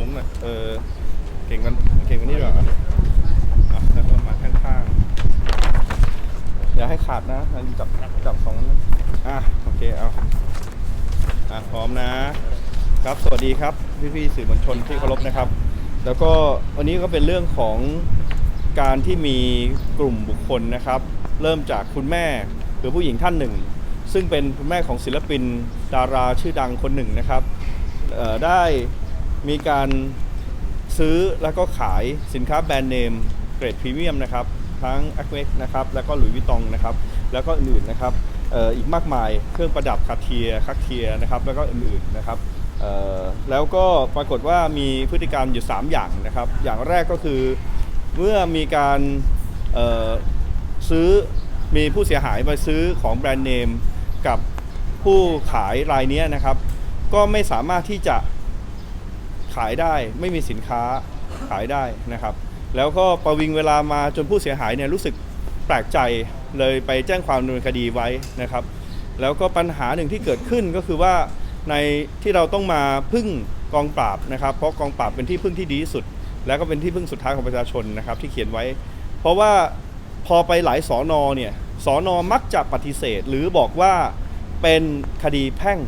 สูงหน่อยเออเก่งกันเก่งกันนี่หรออะแล้วก็มาข้างๆอย่าให้ขาดนะอันจับจับสองนั้นอะโอเคเอาอะพร้อมนะครับสวัสดีครับพี่ๆสื่อมวลชนที่เคารพนะครับ แล้วก็วันนี้ก็เป็นเรื่องของการที่มีกลุ่มบุคคลนะครับ เริ่มจากคุณแม่หรือผู้หญิงท่านหนึ่ง ซึ่งเป็นคุณแม่ของศิลปินดาราชื่อดังคนหนึ่งนะครับได้ มีการซื้อแล้วก็ขายสินค้าแบรนด์เนมเกรดพรีเมียมนะครับ ทั้ง a c เ e นะครับ แล้วก็หลุยส์วิตองนะครับ แล้วก็อื่นๆนะครับอ,อ,อีกมากมายเครื่องประดับคาเทียคักเทียนะครับ แล้วก็อื่นๆนะครับแล้วก็ปรากฏว่ามีพฤติกรรมอยู่ 3 อย่างนะครับ อย่างแรกก็คือเมื่อมีการซื้อมีผู้เสียหายมาซื้อของแบรนด์เนมกับผู้ขายรายนี้นะครับ ก็ไม่สามารถที่จะ ขายได้ไม่มีสินค้าขายได้นะครับ แล้วก็ประวิงเวลามาจนผู้เสียหายเนี่ยรู้สึกแปลกใจเลยไปแจ้งความดำเนินคดีไว้นะครับ แล้วก็ปัญหาหนึ่งที่เกิดขึ้นก็คือว่าในที่เราต้องมาพึ่งกองปราบนะครับ เพราะกองปราบเป็นที่พึ่งที่ดีที่สุด และก็เป็นที่พึ่งสุดท้ายของประชาชนนะครับที่เขียนไว้ เพราะว่าพอไปหลายสอนอเนี่ยสอนอมักจะปฏิเสธ หรือบอกว่าเป็นคดีแพ่ง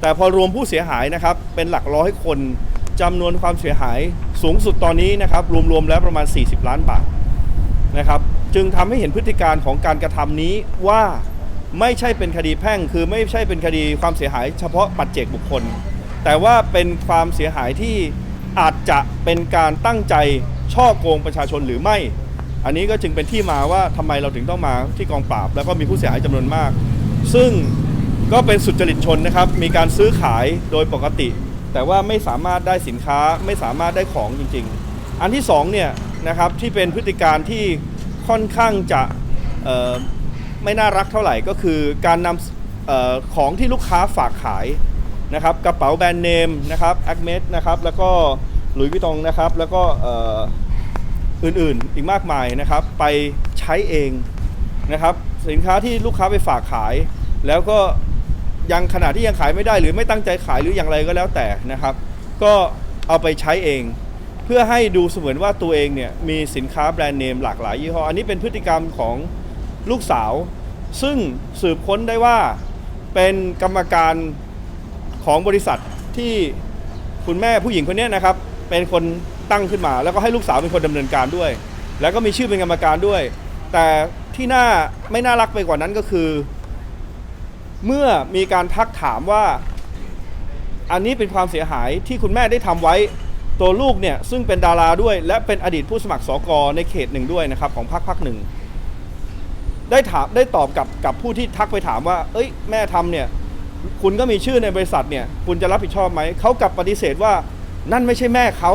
แต่พอรวมผู้เสียหายนะครับเป็นหลักร้อยคนจำนวนความเสียหายสูงสุดตอนนี้นะครับรวมๆแล้วประมาณ 40 ล้านบาทนะครับจึงทำให้เห็นพฤติการของการกระทำนี้ว่าไม่ใช่เป็นคดีแพ่ง คือไม่ใช่เป็นคดีความเสียหายเฉพาะปัจเจกบุคคล แต่ว่าเป็นความเสียหายที่อาจจะเป็นการตั้งใจช่อโกงประชาชนหรือไม่ อันนี้ก็จึงเป็นที่มาว่าทำไมเราถึงต้องมาที่กองปราบ แล้วก็มีผู้เสียหายจำนวนมาก ซึ่ง ก็เป็นสุจริตชนนะครับ มีการซื้อขายโดยปกติ แต่ว่าไม่สามารถได้สินค้าไม่สามารถได้ของจริง ๆ อันที่สองเนี่ยนะครับที่เป็นพฤติการที่ค่อนข้างจะไม่น่ารักเท่าไหร่ก็คือการนำออของที่ลูกค้าฝากขายนะครับกระเป๋าแบรนด์เนมนะครับแอคเมดนะครับแล้วก็หลุยส์วิตองนะครับแล้วก็เอ่ออื่นๆอีกมากมายนะครับ ไปใช้เองนะครับสินค้าที่ลูกค้าไปฝากขาย แล้วก็ ยังขณะที่ยังขายไม่ได้หรือไม่ตั้งใจขายหรืออย่างไรก็แล้วแต่นะครับ ก็เอาไปใช้เอง เพื่อให้ดูเสมือนว่าตัวเองเนี่ยมีสินค้าแบรนด์เนมหลากหลายยี่ห้ออันนี้เป็นพฤติกรรมของลูกสาว ซึ่งสืบค้นได้ว่าเป็นกรรมการของบริษัทที่คุณแม่ผู้หญิงคนนี้นะครับ เป็นคนตั้งขึ้นมา แล้วก็ให้ลูกสาวเป็นคนดำเนินการด้วย แล้วก็มีชื่อเป็นกรรมการด้วย แต่ที่น่าไม่น่ารักไปกว่านั้นก็คือ เมื่อมีการทักถามว่า อันนี้เป็นความเสียหายที่คุณแม่ได้ทำไว้ตัวลูกเนี่ยซึ่งเป็นดาราด้วย และเป็นอดีตผู้สมัครสกในเขตหนึ่งด้วยนะครับของพรรคพรรคหนึ่งได้ถามได้ตอบกับกับผู้ที่ทักไปถามว่า เอ้ย แม่ทำเนี่ย คุณก็มีชื่อในบริษัทเนี่ย คุณจะรับผิดชอบไหม เขากลับปฏิเสธว่า นั่นไม่ใช่แม่เขา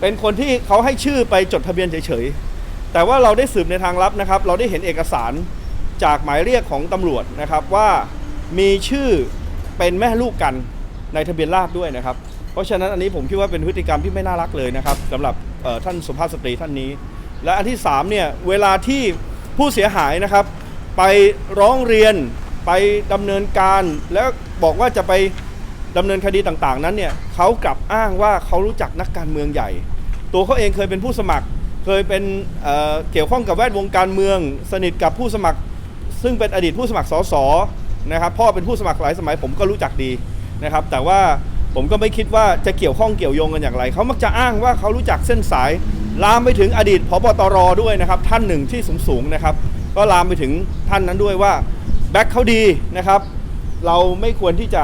เป็นคนที่เขาให้ชื่อไปจดทะเบียนเฉยๆ แต่ว่าเราได้สืบในทางลับนะครับ เราได้เห็นเอกสาร จากหมายเรียกของตำรวจนะครับว่ามีชื่อเป็นแม่ลูกกันในทะเบียนราษฎรด้วยนะครับ เพราะฉะนั้นอันนี้ผมคิดว่าเป็นพฤติกรรมที่ไม่น่ารักเลยนะครับสำหรับท่านสุภาพสตรีท่านนี้ และอันที่3เนี่ยเวลาที่ผู้เสียหายนะครับ ไปร้องเรียนไปดำเนินการแล้วบอกว่าจะไปดำเนินคดีต่างๆ นั้นเนี่ยเขากลับอ้างว่าเขารู้จักนักการเมืองใหญ่ ตัวเขาเองเคยเป็นผู้สมัคร เคยเป็นเเกี่ยวข้องกับแวดวงการเมือง สนิทกับผู้สมัคร ซึ่งเป็นอดีตผู้สมัครสสนะครับพ่อเป็นผู้สมัครหลายสมัยผมก็รู้จักดีนะครับ แต่ว่าผมก็ไม่คิดว่าจะเกี่ยวข้องเกี่ยวโยงกันอย่างไร เขามักจะอ้างว่าเขารู้จักเส้นสาย ลามไปถึงอดีตพบตรด้วยนะครับ ท่านหนึ่งที่สูงสูงนะครับ ก็ลามไปถึงท่านนั้นด้วยว่าแบ็คเขาดีนะครับ เราไม่ควรที่จะ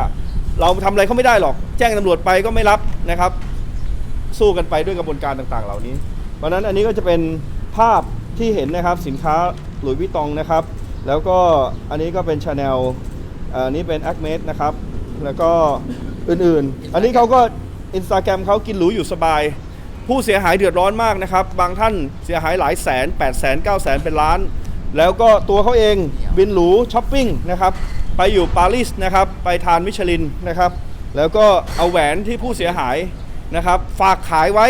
เราทำอะไรเขาไม่ได้หรอก แจ้งตำรวจไปก็ไม่รับนะครับ สู้กันไปด้วยกระบวนการต่างๆ เหล่านี้ เพราะนั้นอันนี้ก็จะเป็นภาพที่เห็นนะครับสินค้าหลุยส์วิตองนะครับ แล้วก็อันนี้ก็เป็นชาแนลอันนี้เป็น a c เมดนะครับ แล้วก็อื่นๆ อันนี้เขาก็อินสตาแกรมเขากินหรูอยู่สบาย ผู้เสียหายเดือดร้อนมากนะครับ บางท่านเสียหายหลายแสน8 0 0แสน9แสนเป็นล้าน แล้วก็ตัวเขาเองบินหรูช้อปปิ้งนะครับไปอยู่ปารีสนะครับไปทานมิชลินนะครับ แล้วก็เอาแหวนที่ผู้เสียหายนะครับ ฝากขายไว้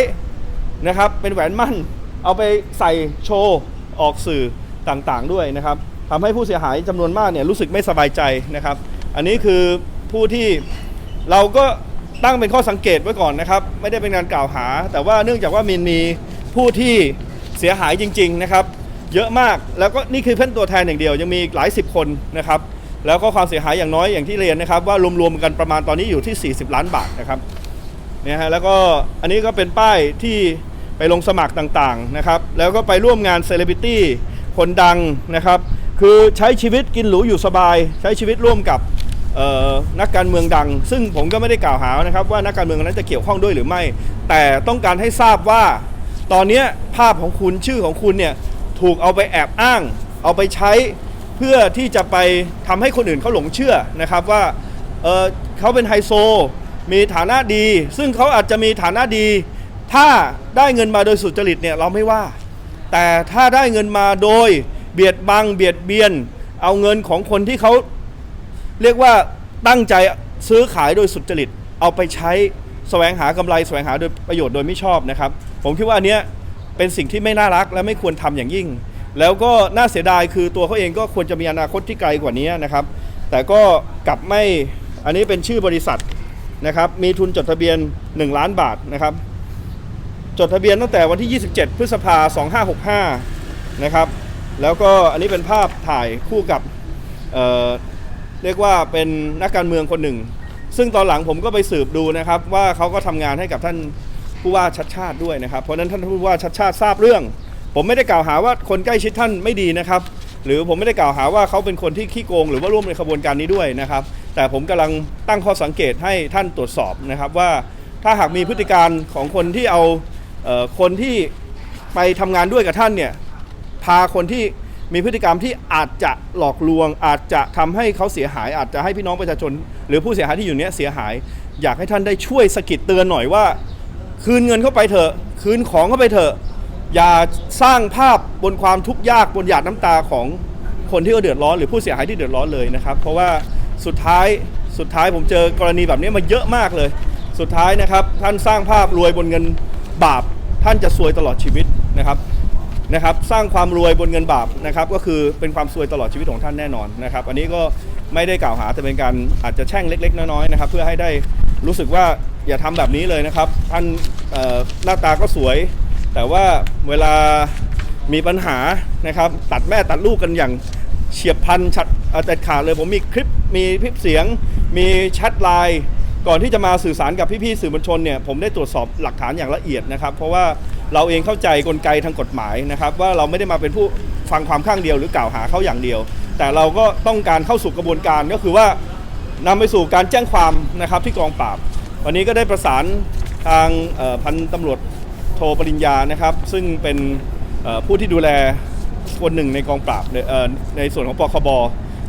นะครับเป็นแหวนมั่น เอาไปใส่โชว์ออกสื่อต่างๆด้วยนะครับ ทำให้ผู้เสียหายจำนวนมากเนี่ยรู้สึกไม่สบายใจนะครับ อันนี้คือผู้ที่เราก็ตั้งเป็นข้อสังเกตไว้ก่อนนะครับ ไม่ได้เป็นการกล่าวหา แต่ว่าเนื่องจากว่ามีมีผู้ที่เสียหายจริง ๆนะครับ เยอะมากแล้วก็นี่คือเพื่อนตัวแทนอย่างเดียวยังมีหลายสิบคนนะครับ แล้วก็ความเสียหายอย่างน้อยอย่างที่เรียนนะครับ ว่ารวมๆกันประมาณตอนนี้อยู่ที่ 40 ล้านบาทนะครับเนี่ยฮะแล้วก็อันนี้ก็เป็นป้ายที่ไปลงสมัครต่างๆนะครับ แล้วก็ไปร่วมงานเซเลบริตี้คนดังนะครับ คือใช้ชีวิตกินหรูอยู่สบาย ใช้ชีวิตร่วมกับนักการเมืองดัง ซึ่งผมก็ไม่ได้กล่าวหานะครับ ว่านักการเมืองนั้นจะเกี่ยวข้องด้วยหรือไม่ แต่ต้องการให้ทราบว่า ตอนนี้ภาพของคุณชื่อของคุณเนี่ยถูกเอาไปแอบอ้าง เอาไปใช้เพื่อที่จะไปทำให้คนอื่นเขาหลงเชื่อนะครับว่าเเขาเป็นไฮโซ มีฐานะดี ซึ่งเขาอาจจะมีฐานะดี ถ้าได้เงินมาโดยสุจริตเนี่ยเราไม่ว่า แต่ถ้าได้เงินมาโดย เบียดบังเบียดเบียน เอาเงินของคนที่เขาเรียกว่าตั้งใจซื้อขายโดยสุจริต เอาไปใช้แสวงหากำไรแสวงหาโดยประโยชน์โดยไม่ชอบนะครับ ผมคิดว่าอันเนี้ยเป็นสิ่งที่ไม่น่ารักและไม่ควรทำอย่างยิ่ง แล้วก็น่าเสียดายคือตัวเขาเองก็ควรจะมีอนาคตที่ไกลกว่านี้นะครับ แต่ก็กลับไม่อันนี้เป็นชื่อบริษัทนะครับ มีทุนจดทะเบียน 1 ล้านบาทนะครับ จดทะเบียนตั้งแต่วันที่ 27 พฤษภา2565 นะครับ แล้วก็อันนี้เป็นภาพถ่ายคู่กับเเรียกว่าเป็นนักการเมืองคนหนึ่ง ซึ่งตอนหลังผมก็ไปสืบดูนะครับ ว่าเขาก็ทำงานให้กับท่านผู้ว่าชัดชาติด้วยนะครับเพราะนั้นท่านผู้ว่าชัดชาติทราบเรื่อง ผมไม่ได้กล่าวหาว่าคนใกล้ชิดท่านไม่ดีนะครับ หรือผมไม่ได้กล่าวหาว่าเขาเป็นคนที่ขี้โกง หรือว่าร่วมในขบวนการนี้ด้วยนะครับ แต่ผมกำลังตั้งข้อสังเกตให้ท่านตรวจสอบนะครับว่าถ้าหากมีพฤติการของคนที่เอาเออคนที่ไปทำงานด้วยกับท่านเนี่ย พาคนที่มีพฤติกรรมที่อาจจะหลอกลวง อาจจะทำให้เขาเสียหาย อาจจะให้พี่น้องประชาชน หรือผู้เสียหายที่อยู่เนี้ยเสียหาย อยากให้ท่านได้ช่วยสะกิดเตือนหน่อยว่า คืนเงินเข้าไปเถอะ คืนของเข้าไปเถอะ อย่าสร้างภาพบนความทุกข์ยากบนหยาดน้ำตาของคนที่เขาเดือดร้อน หรือผู้เสียหายที่เดือดร้อนเลยนะครับ เพราะว่าสุดท้ายสุดท้ายผมเจอกรณีแบบนี้มาเยอะมากเลย สุดท้ายนะครับ ท่านสร้างภาพรวยบนเงินบาป ท่านจะซวยตลอดชีวิตนะครับ นะครับสร้างความรวยบนเงินบาปนะครับก็คือเป็นความซวยตลอดชีวิตของท่านแน่นอนนะครับอันนี้ก็ไม่ได้กล่าวหาแต่เป็นการอาจจะแช่งเล็ก ๆ น้อยๆนะครับเพื่อให้ได้รู้สึกว่าอย่าทำแบบนี้เลยนะครับท่านหน้าตาก็สวย แต่ว่าเวลามีปัญหานะครับตัดแม่ตัดลูกกันอย่างเฉียบพลันชัดเอ่อเด็ดขาดเลยผมมีคลิปมีคลิปเสียง มีแชทไลน์ก่อนที่จะมาสื่อสารกับพี่ๆสื่อมวลชนเนี่ยผมได้ตรวจสอบหลักฐานอย่างละเอียดนะครับ เพราะว่า เราเองเข้าใจกลไกทางกฎหมายนะครับว่าเราไม่ได้มาเป็นผู้ฟังความข้างเดียวหรือกล่าวหาเขาอย่างเดียว แต่เราก็ต้องการเข้าสู่กระบวนการก็คือว่านำไปสู่การแจ้งความนะครับที่กองปราบ วันนี้ก็ได้ประสานทางพันตำรวจโทปริญญานะครับ ซึ่งเป็นผู้ที่ดูแลคนหนึ่งในกองปราบในส่วนของปคบ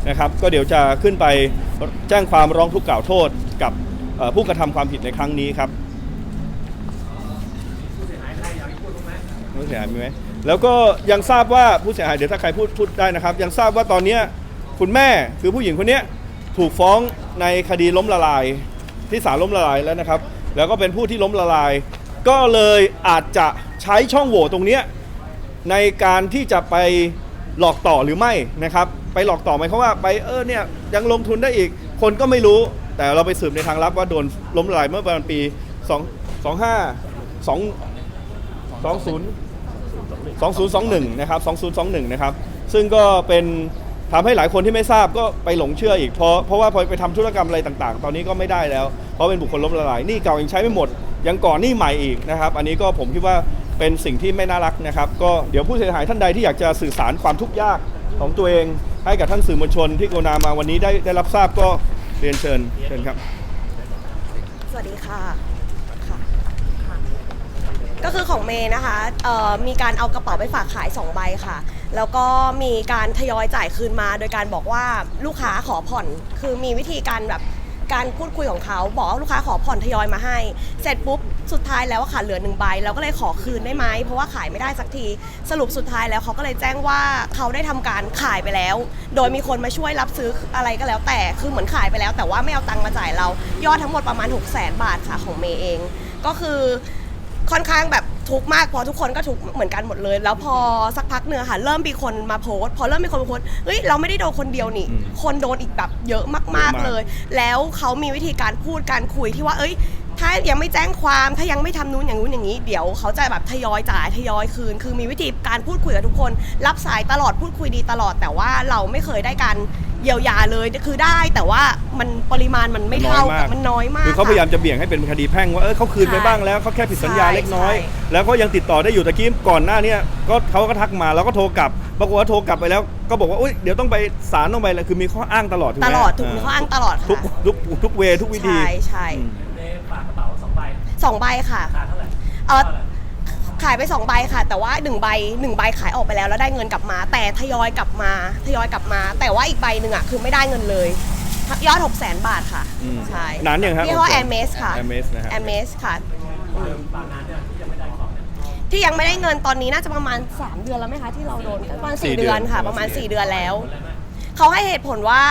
นะครับ ก็เดี๋ยวจะขึ้นไปแจ้งความร้องทุกข์กล่าวโทษกับผู้กระทำความผิดในครั้งนี้ครับ ผู้เสียหาย มีไหมแล้วก็ยังทราบว่าผู้เสียหายเดี๋ยวถ้าใครพูดพูดได้นะครับ ยังทราบว่าตอนเนี้ยคุณแม่คือผู้หญิงคนเนี้ยถูกฟ้องในคดีล้มละลาย ที่ศาลล้มละลายแล้วนะครับ แล้วก็เป็นผู้ที่ล้มละลาย ก็เลยอาจจะใช้ช่องโหว่ตรงเนี้ยในการที่จะไปหลอกต่อหรือไม่นะครับ ไปหลอกต่อไหมเขามว่าไปเออเนี่ยยังลงทุนได้อีกคนก็ไม่รู้ แต่เราไปสืบในทางลับว่าโดนล้มละลายเมื่อประมาณปี2 25 2 20 2021 นะครับ 2021 นะครับ ซึ่งก็เป็นทำให้หลายคนที่ไม่ทราบก็ไปหลงเชื่ออีกเพราะเพราะว่าพอไปทำธุรกรรมอะไรต่างๆ ตอนนี้ก็ไม่ได้แล้ว เพราะเป็นบุคคลล้มละลายหนี่เก่ายังใช้ไม่หมด ยังก่อนหนี้ใหม่อีกนะครับ อันนี้ก็ผมคิดว่าเป็นสิ่งที่ไม่น่ารักนะครับ ก็เดี๋ยวผู้เสียหายท่านใดที่อยากจะสื่อสารความทุกข์ยากของตัวเอง ให้กับท่านสื่อมวลชนที่กรุณามาวันนี้ได้ได้รับทราบก็เรียนเชิญเชิญครับ สวัสดีค่ะ ก็คือของเมย์นะคะเอ่อมีการเอากระเป๋าไปฝากขาย 2 ใบค่ะ แล้วก็มีการทยอยจ่ายคืนมา โดยการบอกว่าลูกค้าขอผ่อน คือมีวิธีการแบบการพูดคุยของเขาบอกว่าลูกค้าขอผ่อนทยอยมาให้ เสร็จปุ๊บสุดท้ายแล้วอะค่ะเหลือหนึ่งใบเราก็เลยขอคืนได้ไหมเพราะว่าขายไม่ได้สักทีสรุปสุดท้ายแล้วเขาก็เลยแจ้งว่าเขาได้ทำการขายไปแล้ว โดยมีคนมาช่วยรับซื้ออะไรก็แล้ว แต่คือเหมือนขายไปแล้ว แต่ว่าไม่เอาตังค์มาจ่ายเรายอดทั้งหมดประมาณ 6 0 0 0 0 0 บาทค่ะของเมย์เอง ก็คือ ค่อนข้างแบบทุกข์มากเพอทุกคนก็ทุกข์เหมือนกันหมดเลย แล้วพอสักพักเนื้อะค่ะ เริ่มมีคนมาโพสต์พอเริ่มมีคนมาโพสต์เฮ้ยเราไม่ได้โดนคนเดียวนี่ อืมคนโดนอีกแบบเยอะมากเยอะมาก ๆเลย แล้วเขามีวิธีการพูดการคุยที่ว่าเอ้ย ถ้ายังไม่แจ้งความถ้ายังไม่ทำนู้นอย่างนู้นอย่างนี้ เดี๋ยวเขาจะแบบทยอยจ่ายทยอยคืน คือมีวิธีการพูดคุยกับทุกคน รับสายตลอดพูดคุยดีตลอดแต่ว่าเราไม่เคยได้การ เยียวยาเลยคือได้แต่ว่ามันปริมาณมันไม่เท่ากับมันน้อยมากคือเขาพยายามะจะเบี่ยงให้เป็นคดีแพ่งว่าเออเขาคืนไปใช่บ้างแล้วเขาแค่ผิดสัญญาใช่เล็กน้อยใช่แล้วก็ยังติดต่อได้อยู่ตะกี้ก่อนหน้าเนี้ก็เขาก็ทักมาแล้วก็โทรกลับปรากฏว่าโทรกลับไปแล้วก็บอกว่าอุ้ยเดี๋ยวต้องไปศาลต้องไปอะไรคือมีข้ออ้างตลอดถูกไหตมลอดถูกมีข้ออ้างตลอดทุกค่ะทุกทุกเวทุกวิธีใช่ใช่อืมเมย์ฝากกระเป๋าสองใบสองใบค่ะขาดเท่าไหร่เออท่าไหร่ ขายไปสองใบค่ะ แต่ว่าหนึ่งใบหนึ่งใบขายออกไปแล้วแล้วได้เงินกลับมา แต่ทยอยกลับมาทยอยกลับมา แต่ว่าอีกใบหนึ่งอะคือไม่ได้เงินเลยยอด6 0 0 0 0 0บาทค่ะอืมใช่นานยังครับยี่ห้อ Hermes ค่ะ Hermes นะฮะ Hermes ค่ะฝากงานเนี่ยที่ยังไม่ได้ของเนี่ยที่ยังไม่ได้เงินตอนนี้น่าจะประมาณ 3 เดือนแล้วไหมคะที่เราโดนกันประมาณสี่4เดืเดืออนนค่ะปประระมามาณณสี่4เดือนแล้ว เขาให้เหตุผลว่า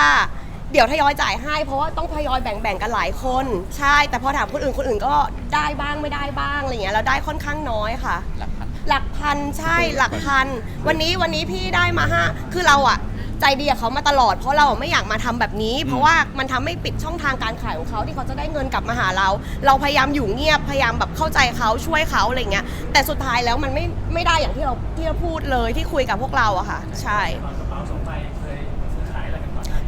เดี๋ยวทยอยจ่ายให้ เพราะว่าต้องทยอยแบ่งๆกันหลายคน ใช่ แต่พอถามคนอื่นคนอื่นก็ได้บ้างไม่ได้บ้างอะไรเงี้ยแล้วได้ค่อนข้างน้อยค่ะ หลักพัน หลักพันใช่หลักพัน วันนี้วันนี้พี่ได้มาห้าคือเราอะใจดีกับเขามาตลอด เพราะเราไม่อยากมาทำแบบนี้ เพราะว่ามันทำให้ปิดช่องทางการขายของเขาที่เขาจะได้เงินกลับมาหาเรา เราพยายามอยู่เงียบพยายามแบบเข้าใจเขาช่วยเขาอะไรเงี้ยแต่สุดท้ายแล้วมันไม่ไม่ได้อย่างที่เราที่เราพูดเลยที่คุยกับพวกเราอะค่ะ ใช่ฝ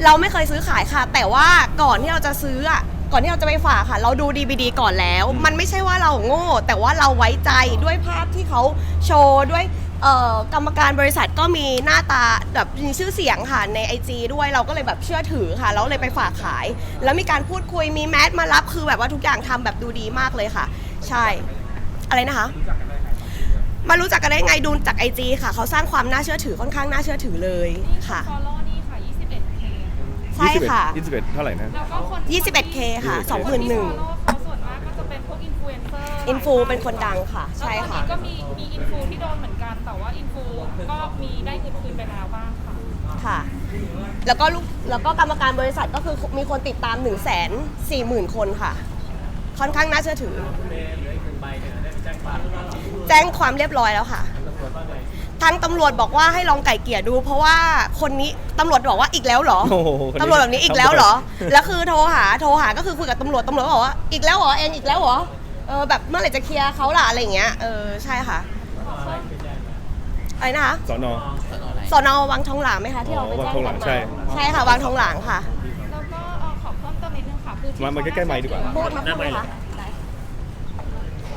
เราไม่เคยซื้อขายค่ะ แต่ว่าก่อนที่เราจะซื้ออะก่อนที่เราจะไปฝากค่ะ เราดูดี d ดีก่อนแล้ว มันไม่ใช่ว่าเราโง่ แต่ว่าเราไว้ใจด้วยภาพที่เขาโชว์ด้วยเอ่อกรรมการบริษัทก็มีหน้าตาแบบมีชื่อเสียงค่ะใน IG ด้วยเราก็เลยแบบเชื่อถือค่ะ แล้วเลยไปฝากขาย แล้วมีการพูดคุยมีแมสมารับคือแบบว่าทุกอย่างทำแบบดูดีมากเลยค่ะ ใช่ อะไรนะคะ มารู้จักกันได้ไงดูจาก IG ค่ะ เขาสร้างความน่าเชื่อถือค่อนข้างน่าเชื่อถือเลยค่ะฟอลโล่นี่ค่ะ 21K ใช่ค่ะ21 21เท่าไหร่นะ แล้วก็คน 21K ค่ะคนที่21,000 follow เขาส่วนมากก็จะเป็นพวกอินฟลูเอนเซอร์อินฟูเป็นคนดังค่ะ ใช่ค่ะ แล้วตอนนี้ก็มีมีอินฟูที่โดนเหมือนกัน แต่ว่าอินฟูก็มีได้เงินคืนไปแล้วบ้างค่ะ ค่ะ แล้วก็ลูกแล้วก็กรรมการบริษัทก็คือมีคนติดตาม 1 4 0 0 0 0 คนค่ะ ค่อนข้างน่าเชื่อถือเมย์เหลืออีกหนึ่งใบเนี่ยได้ไปแจ้งความแจ้งความเรียบร้อยแล้วค่ะ ทางตำรวจบอกว่าให้ลองไก่เกลี่ยดู เพราะว่าคนนี้ตำรวจบอกว่าอีกแล้วเหรอโอ้โหคนนี้ตำรวจแบบนี้อีกแล้วเหรอ แล้วคือโทรหาโทรหาก็คือคุยกับตำรวจตำรวจก็บอกว่าอีกแล้วเหรอเองอีกแล้วเหรอเออแบบเมื่อไหร่จะเคลียร์เขาล่ะอะไรอย่างเงี้ยเออใช่ค่ะอะไรนะคะสอนอสนออะไรสอนอวังทองหลางไหมคะที่เราไปอ๋อวังแจ้งทองหลางกันใช่มาใช่ค่ะวังทองหลางค่ะ แล้วก็เอ่อขอเพิ่มเติมนิดนึงค่ะคือที่มามาใกล้ๆไมค์ดีกว่า พูดมาพูดเลยค่ะ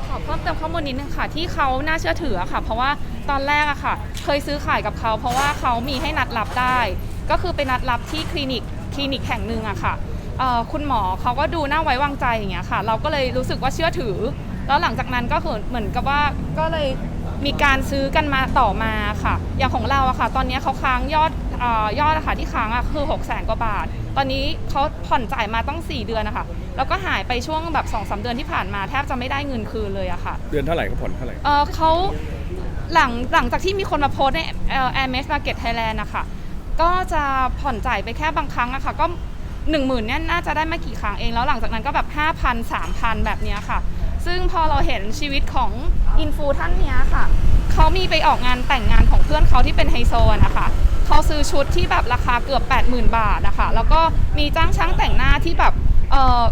ขอเพิ่มเติมข้อมูลนิดนึงค่ะที่เขาน่าเชื่อถืออะค่ะ เพราะว่า ตอนแรกอะค่ะ เคยซื้อขายกับเขาเพราะว่าเขามีให้นัดรับได้ ก็คือไปนัดรับที่คลินิกคลินิกแห่งหนึ่งอะค่ะเอ่อคุณหมอเขาก็ดูน่าไว้วางใจอย่างเงี้ยค่ะ เราก็เลยรู้สึกว่าเชื่อถือ แล้วหลังจากนั้นก็คือเหมือนกับว่าก็เลยมีการซื้อกันมาต่อมาค่ะ อย่างของเราอะค่ะ ตอนนี้เขาค้างยอดเออยอดอะค่ะที่ค้างอะคือ6 0แสนกว่าบาท ตอนนี้เขาผ่อนจ่ายมาต้อง 4 เดือนนะคะแล้วก็หายไปช่วงแบบ2อสเดือนที่ผ่านมาแทบจะไม่ได้เงินคืนเลยอะค่ะ เดือนเท่าไหร่ก็ผ่อนเท่าไหร่เออเขา หลังหลังจากที่มีคนมาโพสในเอ่อ Air m a x Market Thailand นะคะก็จะผ่อนจ่ายไปแค่บางครั้งอะค่ะ ก็หนึ่งหมื่นเนี่ยน่าจะได้ไม่กี่ครั้งเอง แล้วหลังจากนั้นก็แบบ5,000 3,000แบบเนี้ยค่ะ ซึ่งพอเราเห็นชีวิตของอินฟูท่านเนี้ยค่ะเขามีไปออกงานแต่งงานของเพื่อนเขาที่เป็นไฮโซนะคะเขาซื้อชุดที่แบบราคาเกือบ 80,000 บาทนะคะแล้วก็มีจ้างช่างแต่งหน้าที่แบบเออ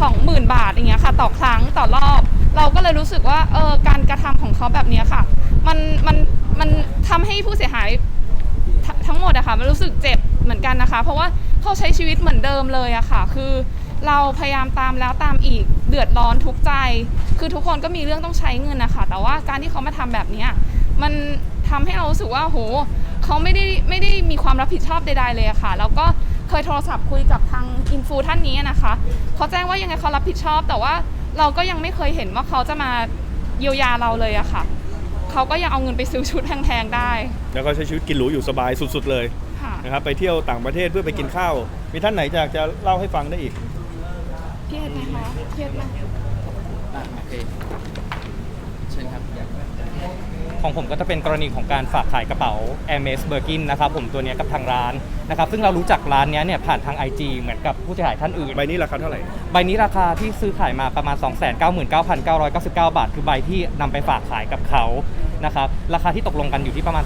สองหมื่นบาทอย่างเงี้ยค่ะ ต่อครั้งต่อรอบ เราก็เลยรู้สึกว่าเออการกระทำของเขาแบบนี้ค่ะ มันมันมันทำให้ผู้เสียหายททั้งหมดอะค่ะมันรู้สึกเจ็บเหมือนกันนะคะ เพราะว่าเขาใช้ชีวิตเหมือนเดิมเลยอะค่ะ คือเราพยายามตามแล้วตามอีกเดือดร้อนทุกใจ คือทุกคนก็มีเรื่องต้องใช้เงินนะคะแต่ว่าการที่เขามาทำแบบเนี้ยมันทำให้เรารู้สึกว่าโหเขาไม่ได้ไม่ได้มีความรับผิดชอบใดๆเลยอะค่ะ แล้วก็เคยโทรศัพท์คุยกับทางอินฟูท่านนี้นะคะเขาแจ้งว่ายังไงเขารับผิดชอบ แต่ว่าเราก็ยังไม่เคยเห็นว่าเขาจะมาเยียวยาเราเลยอะค่ะ เขาก็ยังเอาเงินไปซื้อชุดแพงๆได้แล้วก็ใช้ชีวิตกินหรูอยู่สบายสุดๆเลยค่ะนะครับไปเที่ยวต่างประเทศเพื่อไปกินข้าว มีท่านไหนอยากจะเล่าให้ฟังได้อีก เครียดไหมคะเครียดไหมอะโอเคเชิญครับ ของผมก็จะเป็นกรณีของการฝากขายกระเป๋า Hermes Birkin นะครับผมตัวเนี้ยกับทางร้านนะครับซึ่งเรารู้จักร้านเนี้ยเนี่ยผ่านทาง IG เหมือนกับผู้เสียหายท่านอื่น ใบนี้ราคาเท่าไหร่ ใบนี้ราคาที่ซื้อขายมาประมาณ 299,999 บาท คือใบที่นำไปฝากขายกับเขานะครับราคาที่ตกลงกันอยู่ที่ประมาณ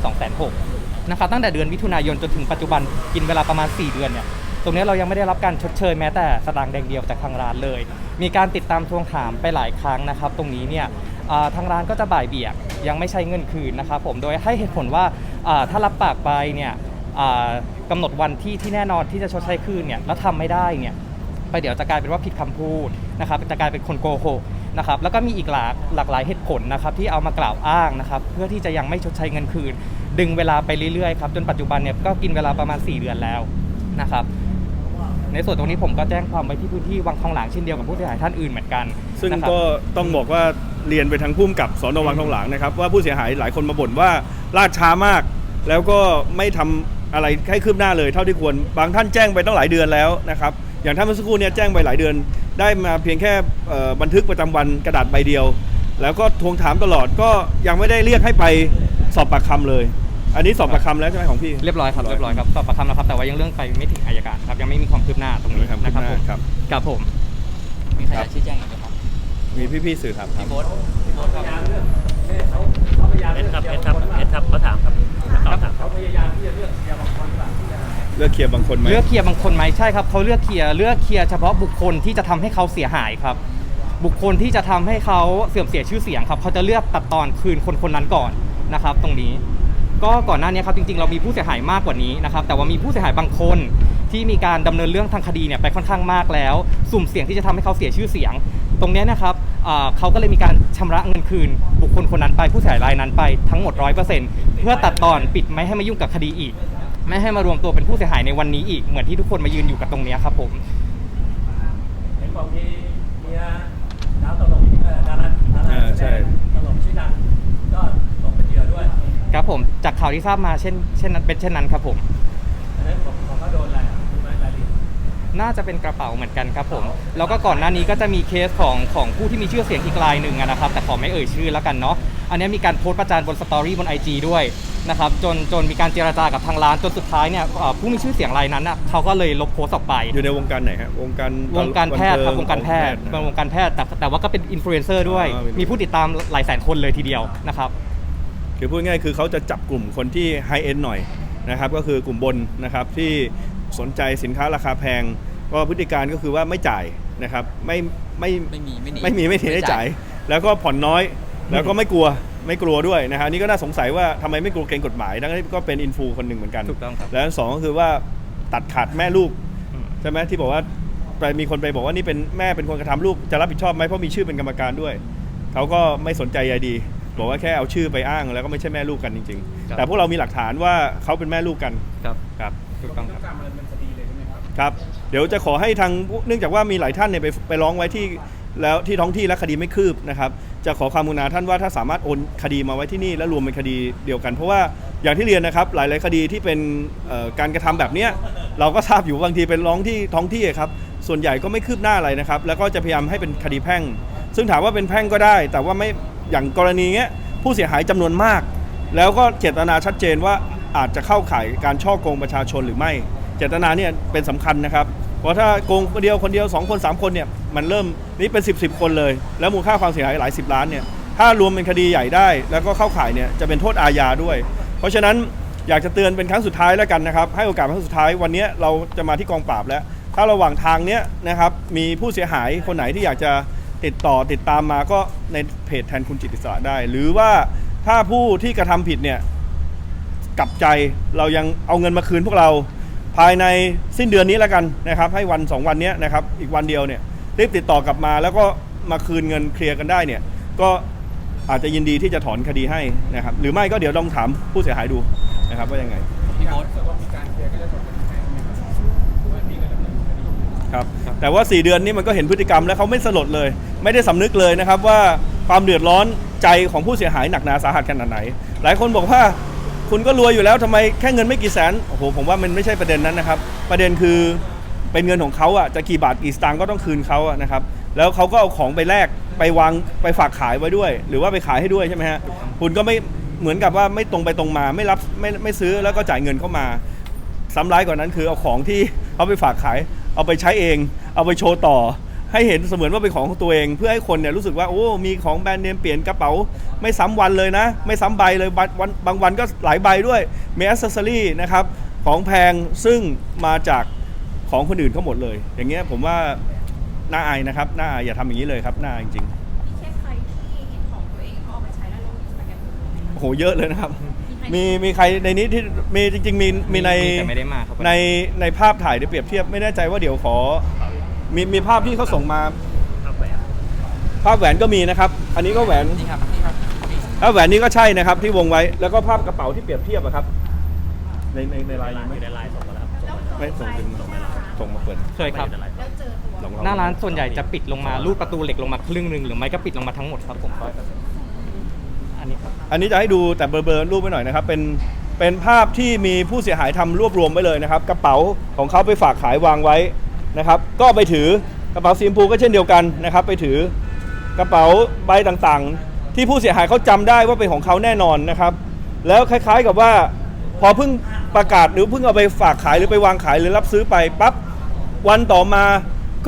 206,000นะครับตั้งแต่เดือนมิถุนายนจนถึงปัจจุบันกินเวลาประมาณ 4 เดือนเนี่ยตรงเนี้ยเรายังไม่ได้รับการชดเชยแม้แต่สตางค์แดงเดียวจากทางร้านเลย มีการติดตามทวงถามไปหลายครั้งนะครับ ตรงนี้เนี่ย อ่าทางร้านก็จะบ่ายเบี่ยงยังไม่ใช้เงินคืนนะครับผมโดยให้เหตุผลว่าอ่าถ้ารับปากไปเนี่ยอ่ากำหนดวันที่ที่แน่นอนที่จะชดใช้คืนเนี่ยแล้วทำไม่ได้เนี่ยไปเดี๋ยวจะกลายเป็นว่าผิดคำพูดนะครับจะกลายเป็นคนโกหกนะครับแล้วก็มีอีกหลากหลากหลายเหตุผลนะครับที่เอามากล่าวอ้างนะครับเพื่อที่จะยังไม่ชดใช้เงินคืน ดึงเวลาไปเรื่อยๆครับจนปัจจุบันเนี่ยก็กินเวลาประมาณ 4 เดือนแล้วนะครับในส่วนตรงนี้ผมก็แจ้งความไว้ที่พื้นที่วังทองหลางเช่นเดียวกับผู้เสียหายท่านอื่นเหมือนกันซึ่งนะครับ ก็ต้องบอกว่า เรียนไปทางพุ่มกับสอนอวังทองหลางนะครับว่าผู้เสียหายหลายคนมาบ่นว่าล่าช้ามาก แล้วก็ไม่ทำอะไรให้คืบหน้าเลยเท่าที่ควรบางท่านแจ้งไปตั้งหลายเดือนแล้วนะครับอย่างท่านเมื่อสักครู่เนี่ยแจ้งไปหลายเดือน ได้มาเพียงแค่เอ่อบันทึกประจำวันกระดาษใบเดียว แล้วก็ทวงถามตลอดก็ยังไม่ได้เรียกให้ไปสอบปากคำเลย อันนี้สอบปากคำแล้วใช่ไหมของพี่เรียบร้อยครับเรียบร้อยครับสอบปากคำแล้วครับแต่ว่ายังเรื่องไปไม่ถึงอายการครับยังไม่มีความคืบหน้าตรงนี้ไม่มีความคืบหน้านะครับผมครับครับผมมีใครครัจะบชี้แจงอีกไหมครับ มีพี่ๆสื่อถามครับ พี่โบ๊ทพี่โบ๊ทครับพยายามเรื่องเนี่ยเขาเขาพยายามเพชรครับเลืเพอกชรครับคนเพชรครับเขาถามครับเขาถามคเขารับพยายามที่จะเลือกเสียบางคนแบบที่จะเลือกเคลียร์บางคนไหมเลือกเคลียร์บางคนไหมใช่ครับเขาเลือกเคลียร์เลือกเคลียร์เฉพาะบุคคลที่จะทำให้เขาเสียหายครับ บุคคลที่จะทำให้เขาเสื่อมเสียชื่อเสียงครับเขาจะเลือกตัดตอนคืนคนคนนั้นก่อนนะครับ ตรงนี้ ก็ก่อนหน้านี้ครับจริงๆ เรามีผู้เสียหายมากกว่านี้นะครับ แต่ว่ามีผู้เสียหายบางคนที่มีการดำเนินเรื่องทางคดีเนี่ยไปค่อนข้างมากแล้ว สุ่มเสี่ยงที่จะทำให้เขาเสียชื่อเสียง ตรงเนี้ยนะครับอ่าเขาก็เลยมีการชำระเงินคืน บุคคลคนนั้นไปผู้เสียหายรายนั้นไปทั้งหมด 100%เพื่อตัดตอนปิดไม่ให้มายุ่งกับคดีอีก ไม่ให้มารวมตัวเป็นผู้เสียหายในวันนี้อีกเหมือนที่ทุกคนมายืนอยู่กับตรงเนี้ยครับผมเห็นบอกมีเมียดาวตลกเอ่อดาราดาราอ่าใช่ตลกชื่อดังก็ตกเป็นเหยื่อด้วยครับผมจากข่าวที่ทราบมาเช่นเช่นนั้นเป็นเช่นนั้นครับผมอันนั้นของของเขาโดนอะไรอะ น่าจะเป็นกระเป๋าเหมือนกันครับผมแล้วก็ก่อนหน้านี้ก็จะมีเคสของของผู้ที่มีชื่อเสียงอีกรายหนึ่งอะนะครับ แต่ขอไม่เอ่ยชื่อแล้วกันเนาะอันนี้มีการโพสต์ประจานบนสตอรี่บน IG ด้วยนะครับจนจนมีการเจราจากับทางร้านจนสุดท้ายเนี่ยเอ่อผู้มีชื่อเสียงรายนั้นน่ะเขาก็เลยลบโพสต์ออกไป อยู่ในวงการไหนฮะวงการวงการแพทย์ครับบัวนงเทิการแพทย์ของเป็นวงการแพทย์แต่แต่ว่าก็เป็นอินฟลูเอนเซอร์ด้วย อ่าเป็นมีผู้ติดตามหลายแสนคนเลยทีเดียวนะครับ คือพูดง่ายๆคือเขาจะจับกลุ่มคนที่ไฮเอ็นหน่อยนะครับก็คือกลุ่มบนนะครับที่สนใจสินค้าราคาแพง ก็พฤติการก็คือว่าไม่จ่ายนะครับ ไม่ไม่ไม่มีไม่หนีไม่มีไม่ทีได้จ่าย แล้วก็ผ่อนน้อยแล้วก็ไม่กลัวไม่กลัวด้วยนะฮะนี่ก็น่าสงสัยว่าทำไมไม่กลัวเกรงกฎหมายทั้งที่ก็เป็นอินฟูคนหนึ่งเหมือนกัน ถูกต้องครับ แล้วอันสองก็คือว่าตัดขาดแม่ลูกอืม ใช่ไหมที่บอกว่าไปมีคนไปบอกว่านี่เป็นแม่เป็นคนกระทำลูกจะรับผิดชอบไหมเพราะมีชื่อเป็นกรรมการด้วยเขาก็ไม่สนใจใยดี บอกว่าแค่เอาชื่อไปอ้างแล้วก็ไม่ใช่แม่ลูกกันจริง ครับ ๆ แต่พวกเรามีหลักฐานว่าเขาเป็นแม่ลูกกันครับ ครับ ถูกต้องครับ ครับ เดี๋ยวจะขอให้ทางเนื่องจากว่ามีหลายท่านเนี่ยไปไปร้องไว้ที่แล้วที่ท้องที่และคดีไม่คืบนะครับ จะขอความกรุณาท่านว่าถ้าสามารถโอนคดีมาไว้ที่นี่และรวมเป็นคดีเดียวกัน เพราะว่าอย่างที่เรียนนะครับหลาย ๆ คดีที่เป็นเอ่อการกระทำแบบเนี้ยเราก็ทราบอยู่บางทีเป็นร้องที่ท้องที่ครับส่วนใหญ่ก็ไม่คืบหน้าอะไรนะครับ แล้วก็จะพยายามให้เป็นคดีแพ่ง ซึ่งถามว่าเป็นแพ่งก็ได้ แต่ว่าไม่อย่างกรณีเนี้ยผู้เสียหายจำนวนมาก แล้วก็เจตนาชัดเจนว่า อาจจะเข้าข่ายการช่อโกงประชาชนหรือไม่ เจตนาเนี่ยเป็นสำคัญนะครับ เพราะถ้าโกงคนเดียวคนเดียว 2 คน 3 คนเนี่ยมันเริ่มนี่เป็น 10บสคนเลย แล้วมูลค่าความเสียหายหลาย 10 ล้านเนี่ยถ้ารวมเป็นคดีใหญ่ได้ แล้วก็เข้าข่ายเนี่ยจะเป็นโทษอาญาด้วย เพราะฉะนั้นอยากจะเตือนเป็นครั้งสุดท้ายแล้วกันนะครับ ให้โอกาสครั้งสุดท้ายวันนี้เราจะมาที่กองปราบแล้ว ถ้าระหว่างทางเนี้ยนะครับมีผู้เสียหายคนไหนที่อยากจะติดต่อติดตามมาก็ในเพจแทนคุณจิตอิสระได้ หรือว่าถ้าผู้ที่กระทำผิดเนี่ย กลับใจเรายังเอาเงินมาคืนพวกเราภายในสิ้นเดือนนี้แล้วกันนะครับ ให้วัน 2 วันนี้นะครับ อีกวันเดียวเนี่ยรีบติดต่อกลับมา แล้วก็มาคืนเงินเคลียร์กันได้เนี่ย ก็อาจจะยินดีที่จะถอนคดีให้นะครับ หรือไม่ก็เดี๋ยวลองถามผู้เสียหายดูนะครับว่ายังไงพี่โบ๊ทครับแต่ว่า 4 เดือนนี้มันก็เห็นพฤติกรรมแล้วเขาไม่สลดเลย ไม่ได้สำนึกเลยนะครับว่าความเดือดร้อนใจของผู้เสียหายหนักหนาสาหัสขนาดไหน หลายคนบอกว่า คุณก็รวยอยู่แล้วทำไมแค่เงินไม่กี่แสนโอ้โหผมว่ามันไม่ใช่ประเด็นนั้นนะครับ ประเด็นคือเป็นเงินของเขาอะจะกี่บาทกี่สตางค์ก็ต้องคืนเขาอะนะครับแล้วเขาก็เอาของไปแลกไปวางไปฝากขายไว้ด้วย หรือว่าไปขายให้ด้วยใช่ไหมฮะคุณก็ไม่เหมือนกับว่าไม่ตรงไปตรงมาไม่รับไม่ไม่ซื้อแล้วก็จ่ายเงินเข้ามาซ้ำร้ายกว่านั้นคือเอาของที่เอาไปฝากขาย เอาไปใช้เอง เอาไปโชว์ต่อ ให้เห็นเสมือนว่าเป็นของของตัวเอง เพื่อให้คนเนี่ยรู้สึกว่าโอ้ มีของแบรนด์เนมเปลี่ยนกระเป๋า ไม่ซ้ำวันเลยนะ ไม่ซ้ำใบเลยวันวันบางวันก็หลายใบด้วยมีอ c เซสซอรี่นะครับของแพงซึ่งมาจากของคนอื่นเขาหมดเลย อย่างเงี้ยผมว่าน่าอายนะครับน่าอายอย่าทำอย่างนี้เลยครับน่าอายจริงมีแค่ใครที่เห็นของตัวเองเขาเอาไปใช้แล้วลงอินสตาแกรมๆโอ้โหเยอะเลยนะครับ มีมีใครในนี้ที่มีจริง ๆ มีมีในแต่ไม่ได้มาครับ ในในภาพถ่ายได้เปรียบเทียบไม่แน่ใจว่าเดี๋ยวขอ มีมีภาพที่เขาส่งมาภาพแบบภาพแหวนก็มีนะครับ อันนี้ก็แหวน นี่ครับนี่ครับนี่ภาพแหวนนี้ก็ใช่นะครับที่วงไว้ แล้วก็ภาพกระเป๋าที่เปรียบเทียบอะครับ ในในในไลน์ไลยังน์ไม่อยู่ในไลน์ส่งมาแล้วส่งมาแล้วไม่ส่งเป็นส่งมาเปิดเคยครับไม่ได้ในไลน์แล้วเจอตัวลองลองหน้าร้านส่วนใหญ่จะปิดลงมารูดประตูเหล็กลงมาครึ่งหนึ่งหรือไม่ก็ปิดลงมาทั้งหมดครับผมก็อันนี้ครับ อันนี้จะให้ดูแต่เบลอๆรูปไปหน่อยนะครับ เป็นเป็นภาพที่มีผู้เสียหายทำรวบรวมไว้เลยนะครับ กระเป๋าของเขาไปฝากขายวางไว้ นะครับ ก็ไปถือกระเป๋าสีชมพูก็เช่นเดียวกันนะครับ ไปถือกระเป๋าใบต่างๆ ที่ผู้เสียหายเขาจำได้ว่าเป็นของเขาแน่นอนนะครับ แล้วคล้ายๆกับว่าพอเพิ่งประกาศหรือเพิ่งเอาไปฝากขายหรือไปวางขายหรือรับซื้อไปปั๊บวันต่อมา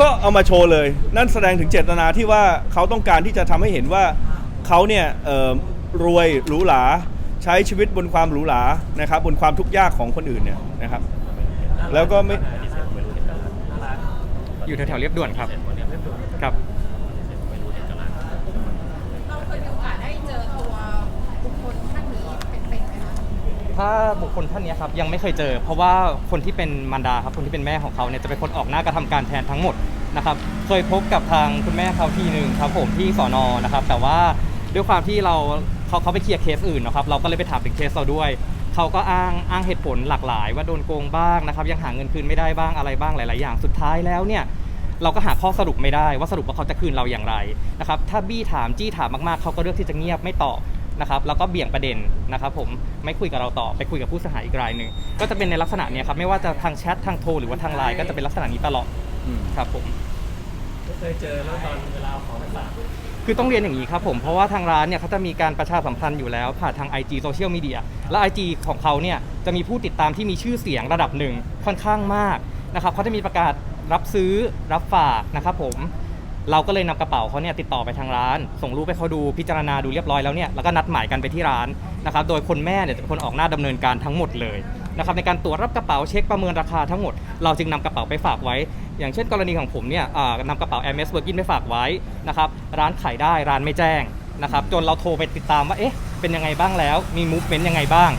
ก็เอามาโชว์เลย นั่นแสดงถึงเจตนาที่ว่าเขาต้องการที่จะทำให้เห็นว่าเขาเนี่ยรวยหรูหราใช้ชีวิตบนความหรูหรานะครับ บนความทุกข์ยากของคนอื่นเนี่ยนะครับ แล้วก็ไม่ อยู่แถวๆเรียบด่วนครับเสร็จหมดเนี่ยเรียบร้อยครับไม่รู้เห็นกันร้านเราเคยมีโอกาสได้เจอตัวบุคคลท่านนี้เป็นๆไหมคะถ้าบุคคลท่านเนี้ยครับยังไม่เคยเจอ เพราะว่าคนที่เป็นมารดาครับคนที่เป็นแม่ของเขาเนี่ยจะเป็นคนออกหน้ากระทำการแทนทั้งหมดนะครับเคยพบกับทางคุณแม่เขาทีหนึ่งครับผมที่สอนอนะครับแต่ว่าด้วยความที่เราเขาเขาไปเคลียร์เคสอื่นนะครับเราก็เลยไปถามถึงเคสเราด้วย เขาก็อ้างอ้างเหตุผลหลากหลาย ว่าโดนโกงบ้างนะครับ ยังหาเงินคืนไม่ได้บ้างอะไรบ้างหลาย ๆ อย่างสุดท้ายแล้วเนี่ยเราก็หาข้อสรุปไม่ได้ว่าสรุปว่าเขาจะคืนเราอย่างไรนะครับถ้าบี้ถามจี้ถามมาก ๆ เขาก็เลือกที่จะเงียบไม่ตอบนะครับแล้วก็เบี่ยงประเด็นนะครับผมไม่คุยกับเราต่อไปคุยกับผู้เสียหายอีกรายหนึ่งก็จะเป็นในลักษณะเนี้ยครับไม่ว่าจะทางแชททางโทรหรือว่าทางไลน์ก็จะเป็นลักษณะนี้ตลอดอืมครับผมไม่เคยเจอแล้วตอนเวลาเอาของไปฝาก คือต้องเรียนอย่างนี้ครับผม เพราะว่าทางร้านเนี่ยเขาจะมีการประชาสัมพันธ์อยู่แล้ว ผ่านทาง IG โซเชียลมีเดียและ IG ของเขาเนี่ยจะมีผู้ติดตามที่มีชื่อเสียงระดับหนึ่งค่อนข้างมากนะครับเขาจะมีประกาศรับซื้อรับฝากนะครับผมเราก็เลยนำกระเป๋าเขาเนี่ยติดต่อไปทางร้าน ส่งรูปให้เขาดูพิจารณาดูเรียบร้อยแล้วเนี่ยแล้วก็นัดหมายกันไปที่ร้านนะครับโดยคนแม่เนี่ยจะเป็นคนออกหน้าดำเนินการทั้งหมดเลย นะครับในการตรวจรับกระเป๋าเช็คประเมินราคาทั้งหมด เราจึงนำกระเป๋าไปฝากไว้ อย่างเช่นกรณีของผมเนี่ยอ่านำกระเป๋า Hermes Birkin ไปฝากไว้นะครับร้านขายได้ร้านไม่แจ้งนะครับจนเราโทรไปติดตามว่าเอ๊ะเป็นยังไงบ้างแล้ว มีมูฟเมนต์ยังไงบ้าง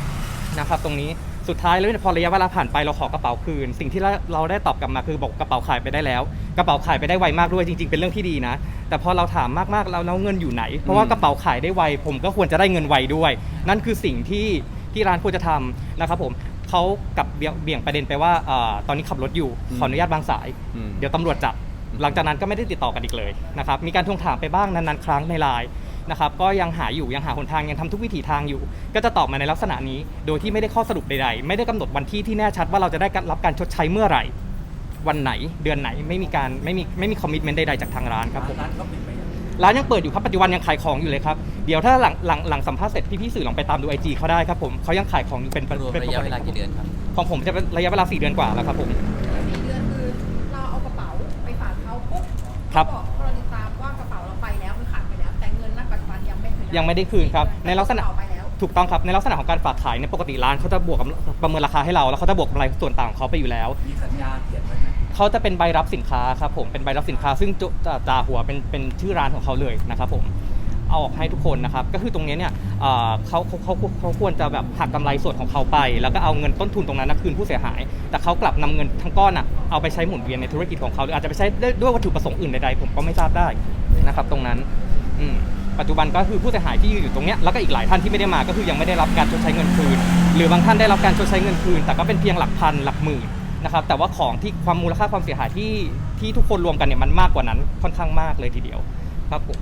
นะครับตรงนี้สุดท้ายแล้วเนี่ยพอระยะเวลาผ่านไปเราขอกระเป๋าคืน สิ่งที่เราเราได้ตอบกลับมาคือบอกกระเป๋าขายไปได้แล้ว กระเป๋าขายไปได้ไวมากด้วยจริง ๆ เป็นเรื่องที่ดีนะ แต่พอเราถามมากๆแล้วแล้วเงินอยู่ไหน เพราะว่ากระเป๋าขายได้ไว ผมก็ควรจะได้เงินไวด้วย นั่นคือสิ่งที่ที่ร้านควรจะทำนะครับผม เขากลับเบี่ยงเบี่ยงประเด็นไปว่าเอ่อตอนนี้ขับรถอยู่ขออนุญาตบางสาย อืม เดี๋ยวตำรวจจับ หลังจากนั้นก็ไม่ได้ติดต่อกันอีกเลยนะครับมีการทวงถามไปบ้างนานๆครั้งในไลน์นะครับก็ยังหาอยู่ยังหาหนทางยังทำทุกวิถีทางอยู่ ก็จะตอบมาในลักษณะนี้ โดยที่ไม่ได้ข้อสรุปใดๆ ไม่ได้กำหนดวันที่ที่แน่ชัดว่าเราจะได้รับการชดใช้เมื่อไหร่ วันไหนเดือนไหนไม่มีการไม่มีไม่มีคอมมิชเมนต์ใดๆจากทางร้านครับผม ร้านก็ปิดไปยัง ร้านยังเปิดอยู่ครับปัจจุบันยังขายของอยู่เลยครับเดี๋ยวถ้าหลังหลังหลังสัมภาษณ์เสร็จพี่ๆสื่อลองไปตามดูไอจีเขาได้ครับผมเขายังขายของอยู่เป็นรวมเป็นระยะเวลากี่เดือนครับ ของผมจะเป็นระยะเวลา4เดือนกว่าแล้วครับผม สี่เดือนคือเราเอากระเป๋าไปฝากเขาปุ๊บครับ เขาบอกพอเราติดตามว่ากระเป๋าเราไปแล้วคือขาดไปแล้ว แต่เงินณปัจจุบันยังไม่เคยยังไม่ได้คืนครับในลักษณะกระเป๋าไปแล้ว ถูกต้องครับในลักษณะของการฝากขายเนี่ยปกติร้านเขาจะบวกกับประเมินราคาให้เราแล้วเขาจะบวกกำไรส่วนต่างของเขาไปอยู่แล้ว มีสัญญาเขียนไว้ไหม เขาจะเป็นใบรับสินค้าครับผมเป็นใบรับสินค้า ซึ่งจุจ่าหัวเป็นเป็นชื่อร้านของเขาเลยนะครับผมเอาออกให้ทุกคนนะครับ ก็คือตรงนี้เนี่ยเอ่อเขาเขาเขาเขาควรจะแบบหักกำไรส่วนของเขาไป แล้วก็เอาเงินต้นทุนตรงนั้นนะคืนผู้เสียหาย แต่เขากลับนำเงินทั้งก้อนอะเอาไปใช้หมุนเวียนในธุรกิจของเขาหรืออาจจะไปใช้ด้วยด้วยวัตถุประสงค์อื่นใดๆผมก็ไม่ทราบได้นะครับ ตรงนั้นอืมปัจจุบันก็คือผู้เสียหายที่ยืนอยู่ตรงเนี้ยแล้วก็อีกหลายท่านที่ไม่ได้มาก็คือยังไม่ได้รับการชดใช้เงินคืน หรือบางท่านได้รับการชดใช้เงินคืน แต่ก็เป็นเพียงหลักพันหลักหมื่น นะครับแต่ว่าของที่ความมูลค่าความเสียหายที่ที่ทุกคนรวมกันเนี่ยมันมากกว่านั้นค่อนข้างมากเลยทีเดียวครับผม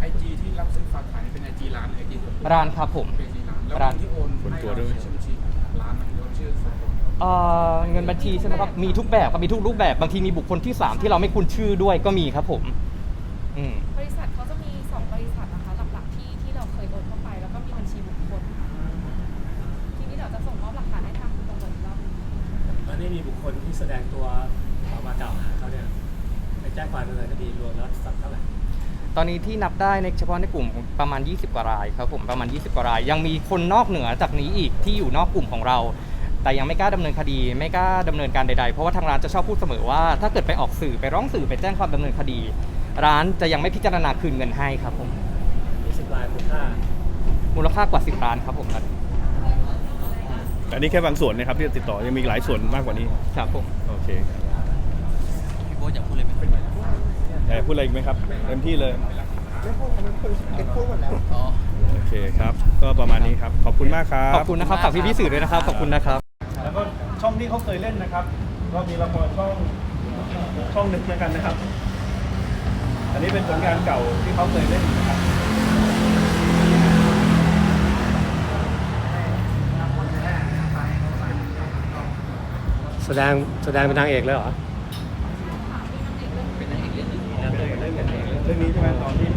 ไอจีที่รับซื้อฝากขายเป็นไอจีร้านหรือไอจีส่วนตัวร้านครับผมเป็นไอจีร้านแล้วร้านเงินที่โอนส่วนให้ตัวเราด้วยชื่อบัญชีร้านมันโอนชื่อส่วนตัวเอ่อเงินบัญชีใช่ไหมครับมีทุกแบบครับมีทุกรูปแบบบางทีมีบุคคลที่ 3 ที่เราไม่คุ้นชื่อด้วยก็มีครับผมอืมบริษัทเขา แล้วนี่มีบุคคลที่แสดงตัวออกมากล่าวหาเขาเนี่ยไปแจ้งความดำเนินคดีรวมแล้วสักเท่าไหร่ตอนนี้ที่นับได้ในเฉพาะในกลุ่มประมาณ 20 กว่ารายครับผมประมาณ 20 กว่าราย ยังมีคนนอกเหนือจากนี้อีกที่อยู่นอกกลุ่มของเรา แต่ยังไม่กล้าดำเนินคดี ไม่กล้าดำเนินการใดๆ เพราะว่าทางร้านจะชอบพูดเสมอว่า ถ้าเกิดไปออกสื่อไปร้องสื่อไปแจ้งความดำเนินคดี ร้านจะยังไม่พิจารณาคืนเงินให้ครับผมมีสิบรายมูลค่ามูลค่ากว่า 10ล้านครับผมตอนนี้ แต่นี่แค่บางส่วนนะครับที่ติดต่อยังมีอีกหลายส่วนมากกว่านี้ครับผมโอเคพี่โบ๊ทอยากพูดเลยไหมแต่พูดอะไรอีกไหมครับเต็มที่เลยอ๋อ โอเคครับก็ประมาณนี้ครับขอบคุณมากครับ ขอบคุณนะครับฝากพี่ๆสื่อด้วยนะครับ ขอบคุณนะครับ แล้วก็ช่องที่เขาเคยเล่นนะครับก็มีละครช่องช่องหนึ่งแล้วกันนะครับ อันนี้เป็นผลงานเก่าที่เขาเคยเล่นนะครับ ดงแสดงเป็นนางเอกเลยเหรอ เป็นนางเอกเรื่องหนึ่งเรื่องนี้ใช่ไหมตอนที่